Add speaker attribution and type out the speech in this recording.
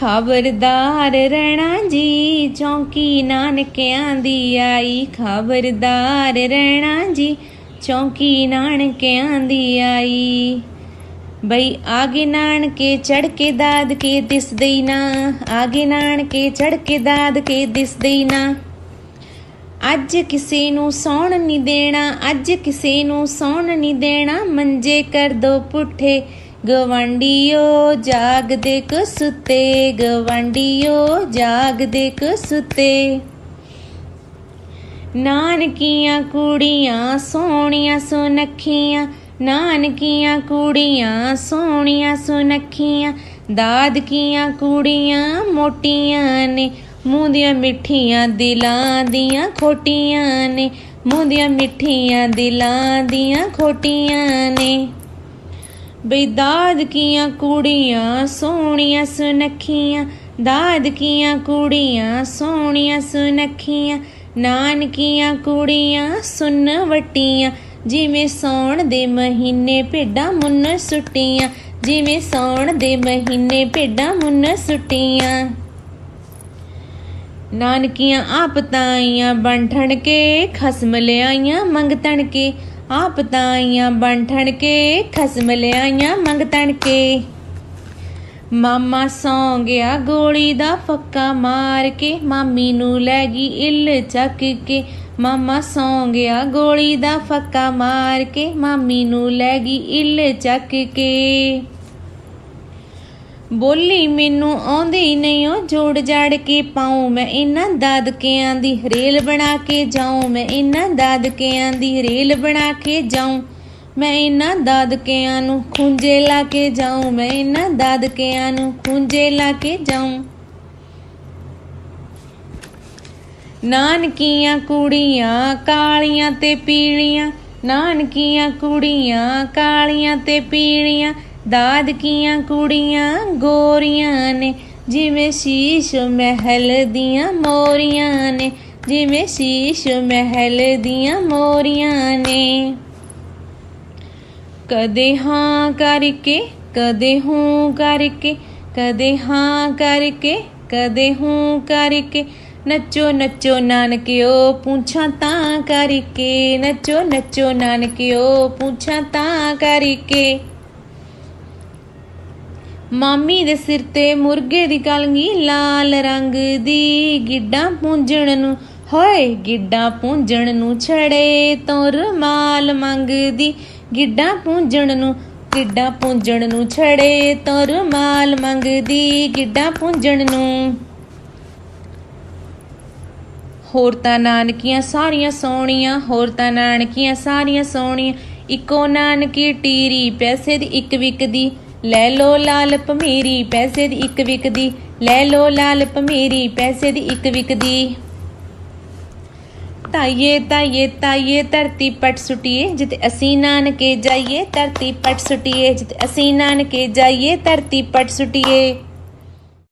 Speaker 1: ਖਬਰਦਾਰ ਰਹਿਣਾ ਜੀ, ਚੌਂਕੀ ਨਾਨਕਿਆਂ ਦੀ ਆਈ। ਖਬਰਦਾਰ ਰਹਿਣਾ ਜੀ, ਚੌਂਕੀ ਨਾਨਕਿਆਂ ਦੀ ਆਈ। ਬਈ ਆਗੇ ਨਾਨਕੇ ਚੜ ਕੇ ਦਾਦ ਕੇ ਦਿਸਦੇ ਨਾ, ਆਗੇ ਨਾਨਕੇ ਚੜ ਕੇ ਦਾਦ ਕੇ ਦਿਸਦੇ ਨਾ। ਅੱਜ ਕਿਸੇ ਨੂੰ ਸੌਣ ਨਹੀਂ ਦੇਣਾ, ਅੱਜ ਕਿਸੇ ਨੂੰ ਸੌਣ ਨਹੀਂ ਦੇਣਾ, ਮੰਜੇ ਕਰ ਦੋ ਪੁੱਠੇ। ਗਵੰਡੀਓ ਜਾਗਦੇ ਕੁ ਸੁੱਤੇ, ਗਵੰਡੀਓ ਜਾਗਦੇ ਕੁ ਸੁੱਤੇ। ਨਾਨਕੀਆਂ ਕੁੜੀਆਂ, ਸੋਹਣੀਆਂ ਸੁਨੱਖੀਆਂ, ਨਾਨਕੀਆਂ ਕੁੜੀਆਂ, ਸੋਹਣੀਆਂ ਸੁਨੱਖੀਆਂ, ਦਾਦਕੀਆਂ ਕੁੜੀਆਂ ਮੋਟੀਆਂ ਨੇ ਮੂੰਹ ਮਿੱਠੀਆਂ ਦਿਲਾਂ ਦੀਆਂ ਖੋਟੀਆਂ ਨੇ ਮੂੰਹ ਮਿੱਠੀਆਂ ਦਿਲਾਂ ਦੀਆਂ ਖੋਟੀਆਂ ਨੇ। ਬਈ ਦਾਦਕੀਆਂ ਕੁੜੀਆਂ, ਸੋਹਣੀਆਂ ਸੁਨੱਖੀਆਂ। ਦਾਦਕੀਆਂ ਕੁੜੀਆਂ, ਸੋਹਣੀਆਂ ਸੁਨੱਖੀਆਂ। ਨਾਨਕੀਆਂ ਕੁੜੀਆਂ ਸੁਨ ਵਟੀਆਂ ਜਿਵੇਂ ਸੌਣ ਦੇ ਮਹੀਨੇ ਭੇਡਾਂ ਮੁੰਨ ਸੁੱਟੀਆਂ। ਜਿਵੇਂ ਸੌਣ ਦੇ ਮਹੀਨੇ ਭੇਡਾਂ ਮੁੰਨ ਸੁੱਟੀਆਂ। ਨਾਨਕੀਆਂ ਆਪ ਤਾਈਆਂ ਬੰਠਣ ਕੇ ਖਸਮ ਲਿਆਈਆਂ ਮੰਗਤਣ ਕੇ ਆਪ ਤਾਈਆਂ ਬੰਠਣ ਕੇ, ਖਸਮ ਲਿਆਈਆਂ ਮੰਗਤਣ ਕੇ। ਮਾਮਾ ਸੌਂ ਗਿਆ ਗੋਲੀ ਦਾ ਫੱਕਾ ਮਾਰ ਕੇ, ਮਾਮੀ ਨੂੰ ਲੈ ਗਈ ਇੱਲ ਚੱਕ ਕੇ। ਮਾਮਾ ਸੌਂ ਗਿਆ ਗੋਲੀ ਦਾ ਫੱਕਾ ਮਾਰ ਕੇ, ਮਾਮੀ ਨੂੰ ਲੈ ਗਈ ਇੱਲ ਚੱਕ ਕੇ। ਬੋਲੀ, ਮੈਨੂੰ ਆਉਂਦੀ ਨਹੀਂ ਉਹ ਜੋੜ ਜਾੜ ਕੇ ਪਾਉ। ਮੈਂ ਇਹਨਾਂ ਦਾਦਕਿਆਂ ਦੀ ਰੇਲ ਬਣਾ ਕੇ ਜਾਉ। ਮੈਂ ਇਹਨਾਂ ਦਾਦਕਿਆਂ ਦੀ ਰੇਲ ਬਣਾ ਕੇ ਜਾਉ। ਮੈਂ ਇਹਨਾਂ ਦਾਦਕਿਆਂ ਨੂੰ ਖੁੰਝੇ ਲਾ ਕੇ ਜਾਉ। ਮੈਂ ਇਹਨਾਂ ਦਾਦਕਿਆਂ ਨੂੰ ਖੁੰਝੇ ਲਾ ਕੇ ਜਾਉ। ਨਾਨਕੀਆਂ ਕੁੜੀਆਂ ਕਾਲੀਆਂ ਤੇ ਪੀਲੀਆਂ। ਨਾਨਕੀਆਂ ਕੁੜੀਆਂ ਕਾਲੀਆਂ ਤੇ ਪੀਲੀਆਂ। ਦਾਦਕੀਆਂ ਕੁੜੀਆਂ ਗੋਰੀਆਂ ਨੇ, ਜਿਵੇਂ ਸ਼ੀਸ਼ ਮਹਿਲ ਦੀਆਂ ਮੋਰੀਆਂ ਨੇ, ਜਿਵੇਂ ਸ਼ੀਸ਼ ਮਹਿਲ ਦੀਆਂ ਮੋਰੀਆਂ ਨੇ। ਕਦੇ ਹਾਂ ਕਰਕੇ, ਕਦੇ ਹੂੰ ਕਰਕੇ, ਕਦੇ ਹਾਂ ਕਰਕੇ, ਕਦੇ ਹੂੰ ਕਰਕੇ, ਨੱਚੋ ਨੱਚੋ ਨਾਨਕਿਓ ਪੁੱਛਾਂ ਤਾਂ ਕਰਕੇ, ਨੱਚੋ ਨੱਚੋ ਨਾਨਕਿਓ ਪੁੱਛਾਂ ਤਾਂ ਕਰਕੇ। ਮਾਮੀ ਦੇ ਸਿਰ ਤੇ ਮੁਰਗੇ ਦੀ ਕਲਗੀ ਲਾਲ ਰੰਗ ਦੀ ਗਿੱਡਾਂ ਪੂੰਝਣ ਨੂੰ। ਹੋਏ, ਗਿੱਡਾਂ ਪੂੰਝਣ ਨੂੰ ਛੜੇ ਤੋਂ ਰੁਮਾਲ ਮੰਗਦੀ। ਗਿੱਡਾਂ ਪੂੰਝਣ ਨੂੰ, ਗਿੱਡਾਂ ਪੂੰਝਣ ਨੂੰ ਛੜੇ ਤੋਂ ਰੁਮਾਲ ਮੰਗਦੀ। ਗਿੱਡਾਂ ਪੂੰਝਣ ਨੂੰ। ਹੋਰ ਤਾਂ ਨਾਨਕੀਆਂ ਸਾਰੀਆਂ ਸੋਹਣੀਆਂ, ਹੋਰ ਤਾਂ ਨਾਨਕੀਆਂ ਸਾਰੀਆਂ ਸੋਹਣੀਆਂ। ਇੱਕੋ ਨਾਨਕੀ ਟੀਰੀ ਪੈਸੇ ਦੀ ਇੱਕ ਵਿਕਦੀ। ਲੈ ਲੋ ਲਾਲ ਭਮੀਰੀ ਪੈਸੇ ਦੀ ਇੱਕ ਵਿਕਦੀ। ਲੈ ਲੋ ਲਾਲ ਭਮੀਰੀ ਪੈਸੇ ਦੀ ਇੱਕ ਵਿਕਦੀ। ਤਾਈਏ ਤਾਈਏ ਤਾਈਏ, ਧਰਤੀ ਪਟ ਸੁਟੀਏ ਜਿਤੇ ਅਸੀਂ ਨਾਨਕੇ ਜਾਈਏ, ਧਰਤੀ ਪਟ ਸੁਟੀਏ ਜਿਤੇ ਅਸੀਂ ਨਾਨਕੇ ਜਾਈਏ, ਧਰਤੀ ਪਟ ਸੁਟੀਏ।